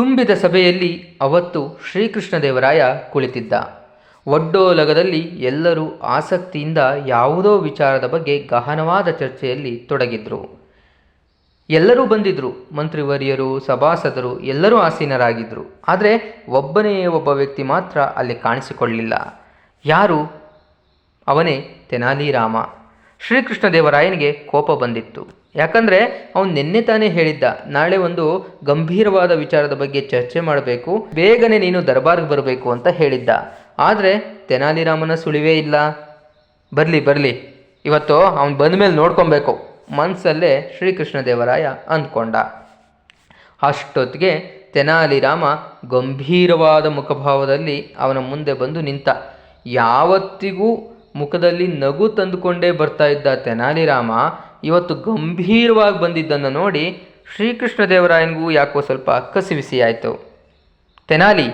ತುಂಬಿದ ಸಭೆಯಲ್ಲಿ ಅವತ್ತು ಶ್ರೀಕೃಷ್ಣದೇವರಾಯ ಕುಳಿತಿದ್ದ. ಒಡ್ಡೋಲಗದಲ್ಲಿ ಎಲ್ಲರೂ ಆಸಕ್ತಿಯಿಂದ ಯಾವುದೋ ವಿಚಾರದ ಬಗ್ಗೆ ಗಹನವಾದ ಚರ್ಚೆಯಲ್ಲಿ ತೊಡಗಿದ್ರು. ಎಲ್ಲರೂ ಬಂದಿದ್ರು, ಮಂತ್ರಿವರಿಯರು, ಸಭಾಸದರು ಎಲ್ಲರೂ ಆಸೀನರಾಗಿದ್ದರು ಆದರೆ ಒಬ್ಬನೇ ಒಬ್ಬ ವ್ಯಕ್ತಿ ಮಾತ್ರ ಅಲ್ಲಿ ಕಾಣಿಸಿಕೊಳ್ಳಲಿಲ್ಲ ಯಾರು? ಅವನೇ ತೆನಾಲಿರಾಮ. ಶ್ರೀಕೃಷ್ಣದೇವರಾಯನಿಗೆ ಕೋಪ ಬಂದಿತ್ತು. ಯಾಕಂದರೆ ಅವನು ನಿನ್ನೆ ತಾನೇ ಹೇಳಿದ್ದ, ನಾಳೆ ಒಂದು ಗಂಭೀರವಾದ ವಿಚಾರದ ಬಗ್ಗೆ ಚರ್ಚೆ ಮಾಡಬೇಕು, ಬೇಗನೆ ನೀನು ದರ್ಬಾರ್ಗೆ ಬರಬೇಕು ಅಂತ ಹೇಳಿದ್ದ. ಆದರೆ ತೆನಾಲಿರಾಮನ ಸುಳಿವೇ ಇಲ್ಲ. ಬರಲಿ ಬರಲಿ. ಇವತ್ತು ಅವನು ಬಂದ ಮೇಲೆ ನೋಡ್ಕೊಬೇಕು. ಮನಸ್ಸಲ್ಲೇ ಶ್ರೀಕೃಷ್ಣದೇವರಾಯ ಅಂದ್ಕೊಂಡ. ಅಷ್ಟೊತ್ತಿಗೆ ತೆನಾಲಿರಾಮ ಗಂಭೀರವಾದ ಮುಖಭಾವದಲ್ಲಿ ಅವನ ಮುಂದೆ ಬಂದು ನಿಂತ, ಯಾವತ್ತಿಗೂ ಮುಖದಲ್ಲಿ ನಗು ತಂದುಕೊಂಡೇ ಬರ್ತಾ ಇದ್ದ ತೆನಾಲಿರಾಮ ಇವತ್ತು ಗಂಭೀರವಾಗಿ ಬಂದಿದ್ದನ್ನು ನೋಡಿ ಶ್ರೀಕೃಷ್ಣದೇವರಾಯನಿಗೂ ಯಾಕೋ ಸ್ವಲ್ಪ ಕಸಿವಿಸಿ ಆಯಿತು ತೆನಾಲಿ,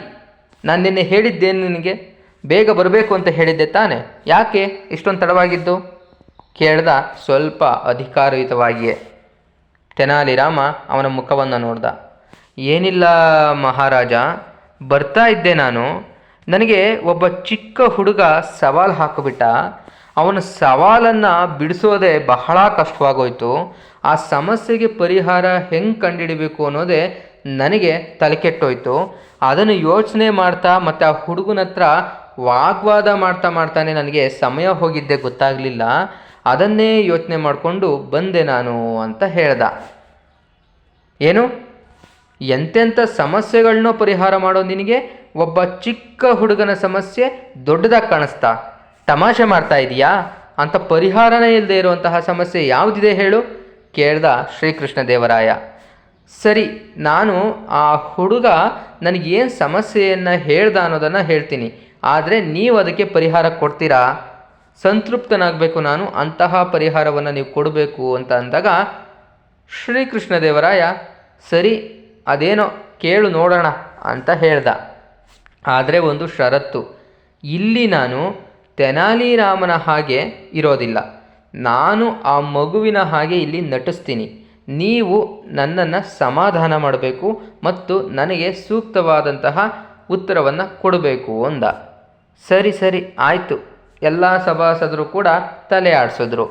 ನಾನು ನಿನ್ನೆ ಹೇಳಿದ್ದೇನು ನಿನಗೆ? ಬೇಗ ಬರಬೇಕು ಅಂತ ಹೇಳಿದ್ದೆ ತಾನೆ. ಯಾಕೆ? ಇಷ್ಟೊಂದು ತಡವಾಗಿದ್ದು? ಕೇಳ್ದ ಸ್ವಲ್ಪ ಅಧಿಕಾರಯುತವಾಗಿಯೇ. ತೆನಾಲಿ ರಾಮ ಅವನ ಮುಖವನ್ನು ನೋಡ್ದ. ಏನಿಲ್ಲ ಮಹಾರಾಜ, ಬರ್ತಾ ಇದ್ದೆ ನಾನು. ನನಗೆ ಒಬ್ಬ ಚಿಕ್ಕ ಹುಡುಗ ಸವಾಲು ಹಾಕಿಬಿಟ್ಟ. ಅವನ ಸವಾಲನ್ನು ಬಿಡಿಸೋದೇ ಬಹಳ ಕಷ್ಟವಾಗೋಯ್ತು. ಆ ಸಮಸ್ಯೆಗೆ ಪರಿಹಾರ ಹೆಂಗೆ ಕಂಡುಹಿಡಿಬೇಕು ಅನ್ನೋದೇ ನನಗೆ ತಲೆಕೆಟ್ಟೋಯ್ತು ಅದನ್ನು ಯೋಚನೆ ಮಾಡ್ತಾ ಮತ್ತು ಆ ಹುಡುಗನ ಹತ್ರ ವಾಗ್ವಾದ ಮಾಡ್ತಾ ಮಾಡ್ತಾನೆ ನನಗೆ ಸಮಯ ಹೋಗಿದ್ದೆ ಗೊತ್ತಾಗಲಿಲ್ಲ. ಅದನ್ನೇ ಯೋಚನೆ ಮಾಡಿಕೊಂಡು ಬಂದೆ ನಾನು ಅಂತ ಹೇಳ್ದ. ಏನು? ಎಂತೆಂಥ ಸಮಸ್ಯೆಗಳನ್ನೋ ಪರಿಹಾರ ಮಾಡೋ ನಿನಗೆ ಒಬ್ಬ ಚಿಕ್ಕ ಹುಡುಗನ ಸಮಸ್ಯೆ ದೊಡ್ಡದಾಗಿ ಕಾಣಿಸ್ತಾ. ತಮಾಷೆ ಮಾಡ್ತಾ ಇದೀಯಾ? ಅಂತ ಪರಿಹಾರನೇ ಇಲ್ಲದೆ ಇರುವಂತಹ ಸಮಸ್ಯೆ ಯಾವುದಿದೆ ಹೇಳು? ಕೇಳ್ದ ಶ್ರೀಕೃಷ್ಣ ದೇವರಾಯ. ಸರಿ, ನಾನು ಆ ಹುಡುಗ ನನಗೇನು ಸಮಸ್ಯೆಯನ್ನು ಹೇಳ್ದ ಅನ್ನೋದನ್ನು ಹೇಳ್ತೀನಿ. ಆದರೆ ನೀವು ಅದಕ್ಕೆ ಪರಿಹಾರ ಕೊಡ್ತೀರಾ? ಸಂತೃಪ್ತನಾಗಬೇಕು ನಾನು, ಅಂತಹ ಪರಿಹಾರವನ್ನು ನೀವು ಕೊಡಬೇಕು ಅಂತ ಅಂದಾಗ ಶ್ರೀಕೃಷ್ಣ ದೇವರಾಯ, ಸರಿ, ಅದೇನೋ ಕೇಳು ನೋಡೋಣ ಅಂತ ಹೇಳ್ದ. ಆದರೆ ಒಂದು ಷರತ್ತು, ಇಲ್ಲಿ ನಾನು ತೆನಾಲಿರಾಮನ ಹಾಗೆ ಇರೋದಿಲ್ಲ ನಾನು ಆ ಮಗುವಿನ ಹಾಗೆ ಇಲ್ಲಿ ನಟಿಸ್ತೀನಿ ನೀವು ನನ್ನನ್ನು ಸಮಾಧಾನ ಮಾಡಬೇಕು ಮತ್ತು ನನಗೆ ಸೂಕ್ತವಾದಂತಹ ಉತ್ತರವನ್ನು ಕೊಡಬೇಕು ಅಂದ ಸರಿ ಸರಿ ಆಯಿತು ಎಲ್ಲ ಸಭಾಸದರು ಕೂಡ ತಲೆ ಆಡಿಸಿದ್ರು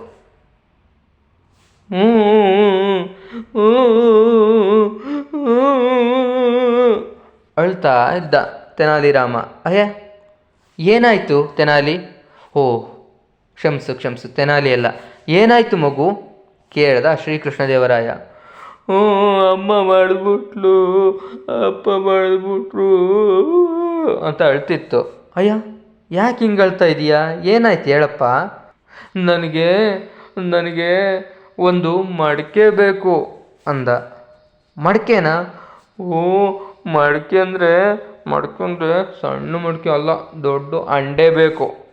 ಅಳ್ತಾ ಇದ್ದ ತೆನಾಲಿರಾಮ ಅಯ್ಯ ಏನಾಯಿತು ತೆನಾಲಿ ಓ, ಕ್ಷಮಿಸು ಕ್ಷಮಿಸು, ತೆನಾಲಿ ಅಲ್ಲ. ಏನಾಯಿತು ಮಗು? ಕೇಳ್ದ ಶ್ರೀಕೃಷ್ಣದೇವರಾಯ. ಹ್ಞೂ, ಅಮ್ಮ ಮಾಡಿಬಿಟ್ಲು, ಅಪ್ಪ ಮಾಡಿಬಿಟ್ರು ಅಂತ ಅಳ್ತಿತ್ತು. ಅಯ್ಯ, ಯಾಕೆ ಹಿಂಗೆ ಅಳ್ತಾ ಇದೀಯಾ? ಏನಾಯ್ತು ಹೇಳಪ್ಪ? ನನಗೆ ನನಗೆ ಒಂದು ಮಡಿಕೆ ಬೇಕು ಅಂದ. ಮಡಿಕೆನಾ? ಓ ಮಡಿಕೆ ಅಂದರೆ ಮಡ್ಕೊಂಡ್ರೆ ಸಣ್ಣ ಮಡಿಕೆ ಅಲ್ಲ, ದೊಡ್ಡ ಅಂಡೆ ಬೇಕು.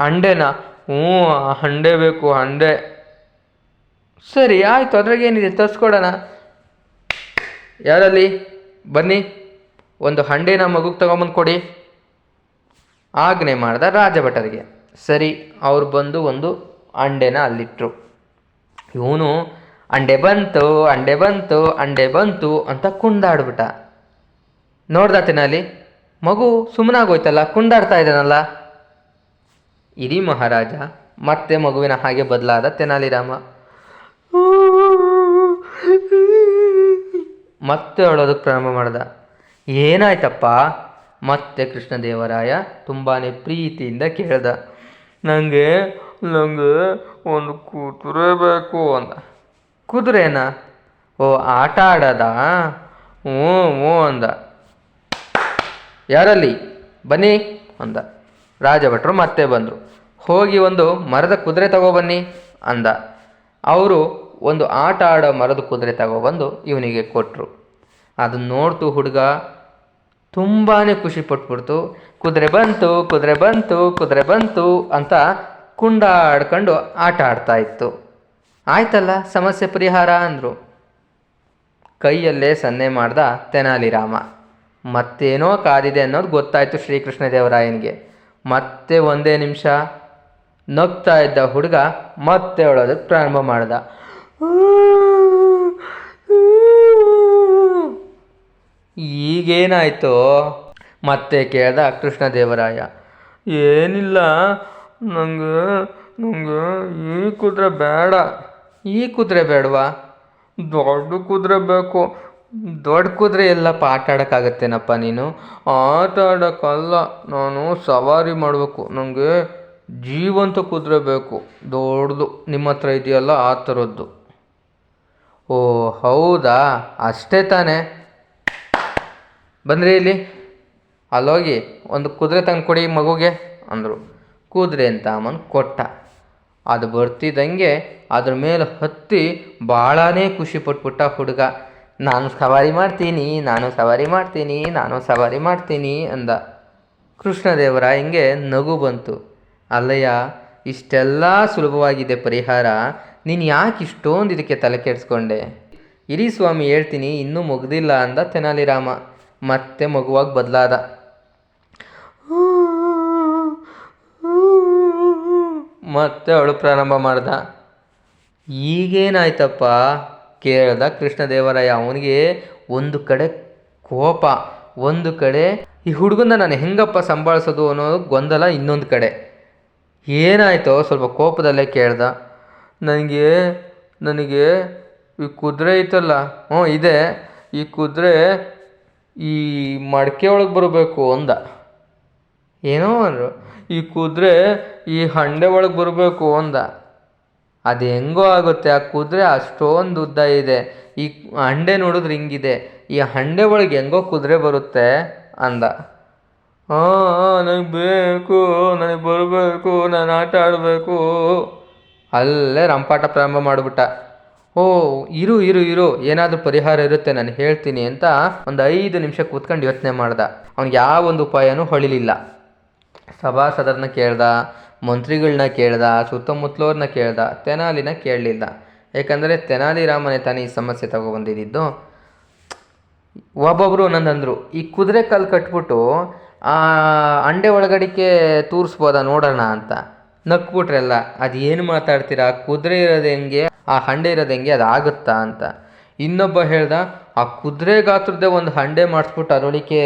ಅಂಡೆನಾ ಹ್ಞೂ, ಹಂಡೆ ಬೇಕು, ಹಂಡೆ. ಸರಿ, ಆಯಿತು, ಅದ್ರಾಗೇನಿದೆ, ತರಿಸ್ಕೊಡೋಣ. ಯಾರಲ್ಲಿ? ಬನ್ನಿ, ಒಂದು ಹಂಡೆನ ಮಗುಗೆ ತಗೊಂಬಂದು ಕೊಡಿ. ಆಜ್ಞೆ ಮಾಡ್ದ ರಾಜಭಟರಿಗೆ ಸರಿ, ಅವ್ರು ಬಂದು ಒಂದು ಅಂಡೆನ ಅಲ್ಲಿಟ್ರು. ಇವನು ಅಂಡೆ ಬಂತು ಅಂಡೆ ಬಂತು ಅಂಡೆ ಬಂತು ಅಂತ ಕುಂದಾಡ್ಬಿಟ್ಟ ನೋಡ್ದಾತೇನಲ್ಲಿ ಮಗು ಸುಮ್ಮನಾಗೋಯ್ತಲ್ಲ ಕುಂದಾಡ್ತಾ ಇದ್ದಾನಲ್ಲ? ಇಡೀ ಮಹಾರಾಜ ಮತ್ತೆ ಮಗುವಿನ ಹಾಗೆ ಬದಲಾದ ತೆನಾಲಿರಾಮ. ಮತ್ತೆ ಅಳೋದಕ್ಕೆ ಪ್ರಾರಂಭ ಮಾಡ್ದ. ಏನಾಯ್ತಪ್ಪ? ಮತ್ತೆ ಕೃಷ್ಣದೇವರಾಯ ತುಂಬಾ ಪ್ರೀತಿಯಿಂದ ಕೇಳ್ದ. ನನಗೆ ನನಗೆ ಒಂದು ಕುದುರೆ ಬೇಕು ಅಂದ. ಕುದುರೆನ? ಓ, ಆಟ ಆಡದ? ಹ್ಞೂ ಹ್ಞೂ ಅಂದ. ಯಾರಲ್ಲಿ? ಬನ್ನಿ, ಅಂದ. ರಾಜಭಟ್ರು ಮತ್ತೆ ಬಂದರು. ಹೋಗಿ ಒಂದು ಮರದ ಕುದುರೆ ತಗೊಬನ್ನಿ ಅಂದ. ಅವರು ಒಂದು ಆಟ ಆಡೋ ಮರದ ಕುದುರೆ ತಗೊಬಂದು ಇವನಿಗೆ ಕೊಟ್ಟರು ಅದನ್ನು ನೋಡ್ತು ಹುಡುಗ ತುಂಬಾ ಖುಷಿ ಪಟ್ಬಿಡ್ತು. ಕುದುರೆ ಬಂತು ಕುದುರೆ ಬಂತು ಕುದುರೆ ಬಂತು ಅಂತ ಕುಂಡಾಡ್ಕೊಂಡು ಆಟ ಆಡ್ತಾ ಇತ್ತು. ಆಯ್ತಲ್ಲ ಸಮಸ್ಯೆ ಪರಿಹಾರ ಅಂದರು. ಕೈಯಲ್ಲೇ ಸನ್ನೆ ಮಾಡ್ದ ತೆನಾಲಿರಾಮ. ಮತ್ತೇನೋ ಕಾದಿದೆ ಅನ್ನೋದು ಗೊತ್ತಾಯಿತು ಶ್ರೀಕೃಷ್ಣದೇವರಾಯನಿಗೆ. ಮತ್ತೆ ಒಂದೇ ನಿಮಿಷ. ನಗ್ತಾ ಇದ್ದ ಹುಡುಗ ಮತ್ತೆ ಅಳೋದಕ್ಕೆ ಪ್ರಾರಂಭ ಮಾಡ್ದ. ಈಗೇನಾಯ್ತು? ಮತ್ತೆ ಕೇಳ್ದ ಕೃಷ್ಣದೇವರಾಯ. ಏನಿಲ್ಲ, ನಂಗೆ ನಂಗೆ ಈ ಕುದುರೆ ಬೇಡ. ಈ ಕುದುರೆ ಬೇಡವಾ? ದೊಡ್ಡ ಕುದುರೆ ಬೇಕು. ದೊಡ್ಡ ಕುದುರೆ ಎಲ್ಲಪ್ಪ ಆಟ ಆಡೋಕ್ಕಾಗತ್ತೇನಪ್ಪ ನೀನು? ಆಟ ಆಡೋಕ್ಕಲ್ಲ, ನಾನು ಸವಾರಿ ಮಾಡಬೇಕು. ನನಗೆ ಜೀವಂತ ಕುದುರೆ ಬೇಕು. ದೊಡ್ಡದು. ನಿಮ್ಮ ಹತ್ರ ಇದೆಯಲ್ಲ ಆ ಥರದ್ದು. ಓ, ಹೌದಾ? ಅಷ್ಟೇ ತಾನೇ. ಬಂದ್ರಿ ಇಲ್ಲಿ. ಅಲ್ಲೋಗಿ, ಒಂದು ಕುದುರೆ ತಂದು ಕೊಡಿ ಮಗುಗೆ, ಅಂದರು. ಕುದುರೆ ಅಂತ ಅಮ್ಮನ್ ಕೊಟ್ಟ. ಅದು ಬರ್ತಿದ್ದಂಗೆ ಅದ್ರ ಮೇಲೆ ಹತ್ತಿ ಭಾಳನೇ ಖುಷಿ ಪಟ್ಬಿಟ್ಟ ಹುಡುಗ. ನಾನು ಸವಾರಿ ಮಾಡ್ತೀನಿ, ನಾನು ಸವಾರಿ ಮಾಡ್ತೀನಿ, ನಾನು ಸವಾರಿ ಮಾಡ್ತೀನಿ ಅಂದ. ಕೃಷ್ಣದೇವರ ಹಿಂಗೆ ನಗು ಬಂತು. ಅಲ್ಲಯ್ಯ, ಇಷ್ಟೆಲ್ಲ ಸುಲಭವಾಗಿದೆ ಪರಿಹಾರ. ನೀನು ಯಾಕೆ ಇಷ್ಟೊಂದು ಇದಕ್ಕೆ ತಲೆ ಕೆಡಿಸ್ಕೊಂಡೆ? ಇರಿ ಸ್ವಾಮಿ, ಹೇಳ್ತೀನಿ, ಇನ್ನೂ ಮುಗ್ದಿಲ್ಲ ಅಂದ ತೆನಾಲಿರಾಮ. ಮತ್ತೆ ಮಗುವಾಗಿ ಬದಲಾದ. ಮತ್ತೆ ಅವಳು ಪ್ರಾರಂಭ ಮಾಡ್ದ. ಈಗೇನಾಯ್ತಪ್ಪ? ಕೇಳ್ದ ಕೃಷ್ಣದೇವರಾಯ, ಅವನಿಗೆ ಒಂದು ಕಡೆ ಕೋಪ, ಒಂದು ಕಡೆ ಈ ಹುಡುಗನ ನಾನು ಹೆಂಗಪ್ಪ ಸಂಭಾಳಿಸೋದು ಅನ್ನೋ ಗೊಂದಲ ಇನ್ನೊಂದು ಕಡೆ. ಏನಾಯ್ತೋ ಸ್ವಲ್ಪ ಕೋಪದಲ್ಲೇ ಕೇಳ್ದ ನನಗೆ ನನಗೆ ಈ ಕುದುರೆ ಐತಲ್ಲ, ಹ್ಞೂ ಇದೆ, ಈ ಕುದುರೆ ಈ ಮಡಕೆ ಒಳಗೆ ಬರಬೇಕು ಅಂದ. ಏನೋ ಅಂದರು, ಈ ಕುದುರೆ ಈ ಹಂಡೆ ಒಳಗೆ ಬರಬೇಕು ಅಂದ. ಅದು ಹೆಂಗೋ ಆಗುತ್ತೆ, ಆ ಕುದುರೆ ಅಷ್ಟೊಂದು ಉದ್ದ ಇದೆ. ಈ ಹಂಡೆ ನೋಡಿದ್ರೆ ಹಿಂಗಿದೆ. ಈ ಹಂಡೆ ಒಳಗೆ ಹೆಂಗೋ ಕುದುರೆ ಬರುತ್ತೆ ಅಂದ. ನನಗೆ ಬೇಕು, ನನಗೆ ಬರಬೇಕು, ನಾನು ಆಟ ಆಡಬೇಕು. ಅಲ್ಲೇ ರಂಪಾಟ ಪ್ರಾರಂಭ ಮಾಡಿಬಿಟ್ಟ. ಓ, ಇರು ಇರು ಇರು, ಏನಾದರೂ ಪರಿಹಾರ ಇರುತ್ತೆ, ನಾನು ಹೇಳ್ತೀನಿ ಅಂತ ಒಂದು ಐದು ನಿಮಿಷ ಕೂತ್ಕೊಂಡು ಯೋಚನೆ ಮಾಡ್ದ. ಅವ್ನಿಗೆ ಯಾವ ಒಂದು ಉಪಾಯನೂ ಹೊಳಿಲಿಲ್ಲ. ಸಭಾಸದರನ್ನ ಕೇಳ್ದ ಮಂತ್ರಿಗಳನ್ನ ಕೇಳ್ದ, ಸುತ್ತಮುತ್ತಲೋರ್ನ ಕೇಳ್ದ, ತೆನಾಲಿನ ಕೇಳಲಿಲ್ಲ. ಯಾಕಂದರೆ ತೆನಾಲಿ ರಾಮನೇ ತಾನೇ ಈ ಸಮಸ್ಯೆ ತಗೊಬಂದಿದ್ದು. ಒಬ್ಬೊಬ್ಬರು ಒಂದೊಂದಂದರು ಈ ಕುದುರೆ ಕಾಲು ಕಟ್ಬಿಟ್ಟು, ಆ ಅಂಡೆ ಒಳಗಡಿಕೆ ತೂರಿಸ್ಬೋದಾ ನೋಡೋಣ ಅಂತ. ನಕ್ಬಿಟ್ರೆಲ್ಲ ಅದು ಏನು ಮಾತಾಡ್ತೀರಾ? ಕುದುರೆ ಇರೋದು ಹೆಂಗೆ? ಆ ಹಂಡೆ ಇರೋದು ಹೆಂಗೆ? ಅದು ಆಗುತ್ತಾ ಅಂತ. ಇನ್ನೊಬ್ಬ ಹೇಳ್ದ, ಆ ಕುದುರೆ ಗಾತ್ರದ್ದೇ ಒಂದು ಹಂಡೆ ಮಾಡಿಸ್ಬಿಟ್ಟು ಅದೊಳಿಕೆ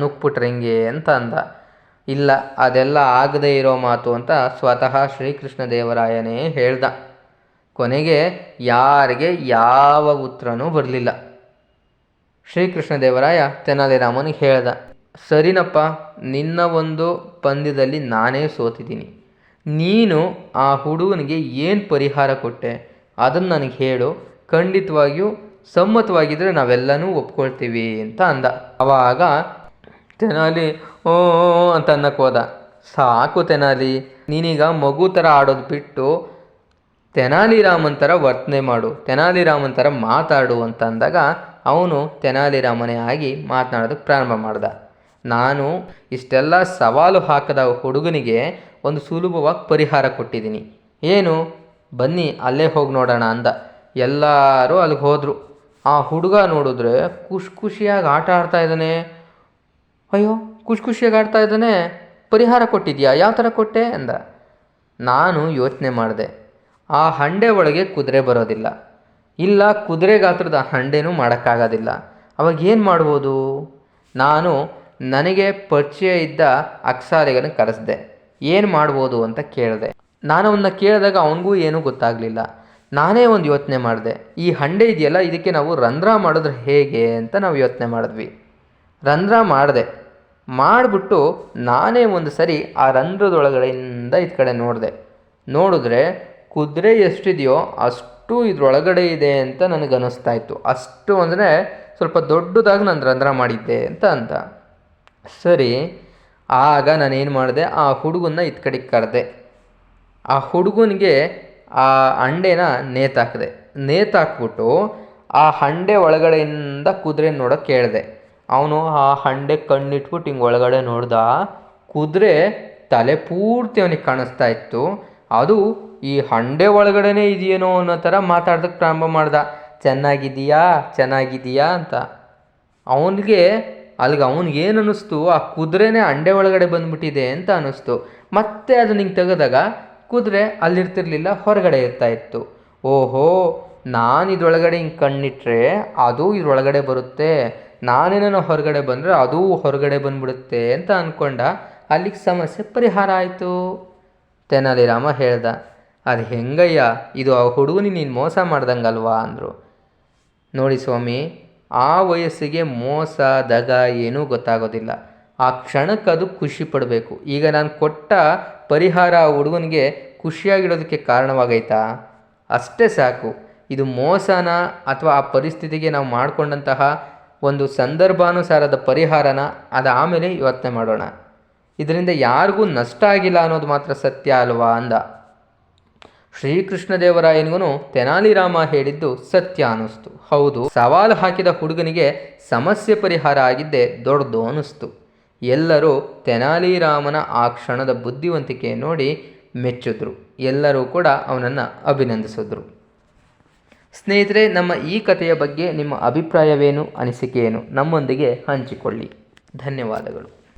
ನುಗ್ಬಿಟ್ರೆ ಹೆಂಗೆ ಅಂತ ಅಂದ. ಇಲ್ಲ, ಅದೆಲ್ಲ ಆಗದೇ ಇರೋ ಮಾತು ಅಂತ ಸ್ವತಃ ಶ್ರೀಕೃಷ್ಣ ದೇವರಾಯನೇ ಹೇಳ್ದ. ಕೊನೆಗೆ ಯಾರಿಗೆ ಯಾವ ಉತ್ತರನೂ ಬರಲಿಲ್ಲ. ಶ್ರೀಕೃಷ್ಣ ದೇವರಾಯ ತೆನಾಲಿರಾಮನಿಗೆ ಹೇಳ್ದ, ಸರಿನಪ್ಪ, ನಿನ್ನ ಒಂದು ಪಂದ್ಯದಲ್ಲಿ ನಾನೇ ಸೋತಿದ್ದೀನಿ. ನೀನು ಆ ಹುಡುಗನಿಗೆ ಏನು ಪರಿಹಾರ ಕೊಟ್ಟೆ? ಅದನ್ನು ನನಗೆ ಹೇಳು. ಖಂಡಿತವಾಗಿಯೂ ಸಮ್ಮತವಾಗಿದ್ದರೆ ನಾವೆಲ್ಲನೂ ಒಪ್ಕೊಳ್ತೀವಿ ಅಂತ ಅಂದ. ಅವಾಗ ತೆನಾಲಿ, ಓ, ಅಂತ ಅನ್ನಕ್ಕೆ ಹೋದ. ಸಾಕು ತೆನಾಲಿ, ನೀನೀಗ ಮಗು ಥರ ಆಡೋದು ಬಿಟ್ಟು ತೆನಾಲಿರಾಮನ್ ಥರ ವರ್ತನೆ ಮಾಡು, ತೆನಾಲಿ ರಾಮನ್ ಥರ ಮಾತಾಡು ಅಂತ ಅಂದಾಗ ಅವನು ತೆನಾಲಿರಾಮನೇ ಆಗಿ ಮಾತನಾಡೋದಕ್ಕೆ ಪ್ರಾರಂಭ ಮಾಡ್ದ. ನಾನು ಇಷ್ಟೆಲ್ಲ ಸವಾಲು ಹಾಕದ ಹುಡುಗನಿಗೆ ಒಂದು ಸುಲಭವಾಗಿ ಪರಿಹಾರ ಕೊಟ್ಟಿದ್ದೀನಿ. ಏನು? ಬನ್ನಿ, ಅಲ್ಲೇ ಹೋಗಿ ನೋಡೋಣ ಅಂದ. ಎಲ್ಲರೂ ಅಲ್ಲಿಗೆ ಹೋದರು. ಆ ಹುಡುಗ ನೋಡಿದ್ರೆ ಖುಷಿ ಖುಷಿಯಾಗಿ ಆಟ ಆಡ್ತಾ ಇದ್ದಾನೆ ಅಯ್ಯೋ, ಖುಷಿ ಖುಷಿಯಾಗಿ ಇದ್ದಾನೆ. ಪರಿಹಾರ ಕೊಟ್ಟಿದ್ಯಾ? ಯಾವ ಥರ ಕೊಟ್ಟೆ? ಅಂದ. ನಾನು ಯೋಚನೆ ಮಾಡಿದೆ. ಆ ಹಂಡೆ ಒಳಗೆ ಕುದುರೆ ಬರೋದಿಲ್ಲ. ಇಲ್ಲ, ಕುದುರೆ ಗಾತ್ರದ ಹಂಡೆನೂ ಮಾಡೋಕ್ಕಾಗೋದಿಲ್ಲ. ಅವಾಗ ಏನು ಮಾಡ್ಬೋದು? ನಾನು ನನಗೆ ಪರಿಚಯ ಇದ್ದ ಅಕ್ಸಾರಿಗನ ಕರೆಸ್ದೆ. ಏನು ಮಾಡ್ಬೋದು ಅಂತ ಕೇಳಿದೆ. ನಾನು ಅವನ್ನ ಕೇಳಿದಾಗ ಅವನಿಗೂ ಏನೂ ಗೊತ್ತಾಗಲಿಲ್ಲ. ನಾನೇ ಒಂದು ಯೋಚನೆ ಮಾಡಿದೆ. ಈ ಹಂಡೆ ಇದೆಯಲ್ಲ, ಇದಕ್ಕೆ ನಾವು ರಂಧ್ರ ಮಾಡಿದ್ರೆ ಹೇಗೆ ಅಂತ ನಾವು ಯೋಚನೆ ಮಾಡಿದ್ವಿ. ರಂಧ್ರ ಮಾಡಿದೆ. ಮಾಡಿಬಿಟ್ಟು ನಾನೇ ಒಂದು ಸರಿ ಆ ರಂಧ್ರದೊಳಗಡೆಯಿಂದ ಈ ಕಡೆ ನೋಡಿದೆ. ನೋಡಿದ್ರೆ ಕುದುರೆ ಎಷ್ಟಿದೆಯೋ ಅಷ್ಟು ಇದ್ರೊಳಗಡೆ ಇದೆ ಅಂತ ನನಗನ್ನಿಸ್ತಾ ಇತ್ತು. ಅಷ್ಟು ಅಂದರೆ ಸ್ವಲ್ಪ ದೊಡ್ಡದಾಗಿ ನಾನು ರಂಧ್ರ ಮಾಡಿದ್ದೆ ಅಂತ ಅಂತ. ಸರಿ, ಆಗ ನಾನೇನು ಮಾಡಿದೆ, ಆ ಹುಡುಗನ್ನ ಇತ್ ಕಡೆಗೆ ಕರೆದೆ. ಆ ಹುಡುಗನಿಗೆ ಆ ಹಂಡೆನ ನೇತಾಕಿದೆ. ನೇತಾಕ್ಬಿಟ್ಟು ಆ ಹಂಡೆ ಒಳಗಡೆಯಿಂದ ಕುದುರೆ ನೋಡೋಕ್ಕೆ ಕೇಳಿದೆ ಅವನು ಆ ಹಂಡೆ ಕಣ್ಣಿಟ್ಬಿಟ್ಟು ಹಿಂಗೆ ಒಳಗಡೆ ನೋಡ್ದ, ಕುದುರೆ ತಲೆ ಪೂರ್ತಿ ಅವನಿಗೆ ಕಾಣಿಸ್ತಾ ಇತ್ತು. ಅದು ಈ ಹಂಡೆ ಒಳಗಡೆನೇ ಇದೆಯೇನೋ ಅನ್ನೋ ಥರ ಮಾತಾಡ್ದಕ್ಕೆ ಪ್ರಾರಂಭ ಮಾಡ್ದ. ಚೆನ್ನಾಗಿದೆಯಾ ಚೆನ್ನಾಗಿದೆಯಾ ಅಂತ. ಅವನಿಗೆ ಅಲ್ಲಿಗೆ ಅವ್ನಿಗೆ ಏನು ಅನ್ನಿಸ್ತು? ಆ ಕುದುರೆನೇ ಅಂಡೆ ಒಳಗಡೆ ಬಂದ್ಬಿಟ್ಟಿದೆ ಅಂತ ಅನ್ನಿಸ್ತು. ಮತ್ತೆ ಅದು ನಿಂಗೆ ತೆಗೆದಾಗ ಕುದುರೆ ಅಲ್ಲಿರ್ತಿರ್ಲಿಲ್ಲ, ಹೊರಗಡೆ ಇರ್ತಾ ಇತ್ತು. ಓಹೋ, ನಾನು ಇದ್ರೊಳಗಡೆ ಹಿಂಗೆ ಕಣ್ಣಿಟ್ಟರೆ ಅದು ಇದ್ರೊಳಗಡೆ ಬರುತ್ತೆ. ನಾನೇನೋ ಹೊರಗಡೆ ಬಂದರೆ ಅದೂ ಹೊರಗಡೆ ಬಂದ್ಬಿಡುತ್ತೆ ಅಂತ ಅಂದ್ಕೊಂಡ ಅಲ್ಲಿಗೆ ಸಮಸ್ಯೆ ಪರಿಹಾರ ಆಯಿತು. ತೆನಾಲಿರಾಮ ಹೇಳ್ದ, ಅದು ಹೆಂಗಯ್ಯ, ಇದು ಆ ಹುಡುಗನಿಗೆ ನೀನು ಮೋಸ ಮಾಡ್ದಂಗಲ್ವಾ? ಅಂದರು. ನೋಡಿ ಸ್ವಾಮಿ, ಆ ವಯಸ್ಸಿಗೆ ಮೋಸ, ದಗ ಏನೂ ಗೊತ್ತಾಗೋದಿಲ್ಲ. ಆ ಕ್ಷಣಕ್ಕೆ ಅದು ಖುಷಿ ಪಡಬೇಕು. ಈಗ ನಾನು ಕೊಟ್ಟ ಪರಿಹಾರ ಆ ಹುಡುಗನಿಗೆ ಖುಷಿಯಾಗಿಡೋದಕ್ಕೆ ಕಾರಣವಾಗೈತಾ? ಅಷ್ಟೇ ಸಾಕು. ಇದು ಮೋಸನ ಅಥವಾ ಆ ಪರಿಸ್ಥಿತಿಗೆ ನಾವು ಮಾಡಿಕೊಂಡಂತಹ ಒಂದು ಸಂದರ್ಭಾನುಸಾರದ ಪರಿಹಾರನ ಅದು ಆಮೇಲೆ ಯೋಚನೆ ಮಾಡೋಣ. ಇದರಿಂದ ಯಾರಿಗೂ ನಷ್ಟ ಆಗಿಲ್ಲ ಅನ್ನೋದು ಮಾತ್ರ ಸತ್ಯ ಅಲ್ವಾ ಅಂದ. ಶ್ರೀಕೃಷ್ಣದೇವರಾಯನಿಗೂ ತೆನಾಲಿರಾಮ ಹೇಳಿದ್ದು ಸತ್ಯ ಅನ್ನಿಸ್ತು. ಹೌದು, ಸವಾಲು ಹಾಕಿದ ಹುಡುಗನಿಗೆ ಸಮಸ್ಯೆ ಪರಿಹಾರ ಆಗಿದ್ದೇ ದೊಡ್ಡದು ಅನ್ನಿಸ್ತು. ಎಲ್ಲರೂ ತೆನಾಲಿರಾಮನ ಆ ಕ್ಷಣದ ಬುದ್ಧಿವಂತಿಕೆ ನೋಡಿ ಮೆಚ್ಚಿದ್ರು. ಎಲ್ಲರೂ ಕೂಡ ಅವನನ್ನು ಅಭಿನಂದಿಸಿದ್ರು. ಸ್ನೇಹಿತರೆ ನಮ್ಮ ಈ ಕಥೆಯ ಬಗ್ಗೆ ನಿಮ್ಮ ಅಭಿಪ್ರಾಯವೇನು ಅನಿಸಿಕೆಯೇನು ನಮ್ಮೊಂದಿಗೆ ಹಂಚಿಕೊಳ್ಳಿ. ಧನ್ಯವಾದಗಳು.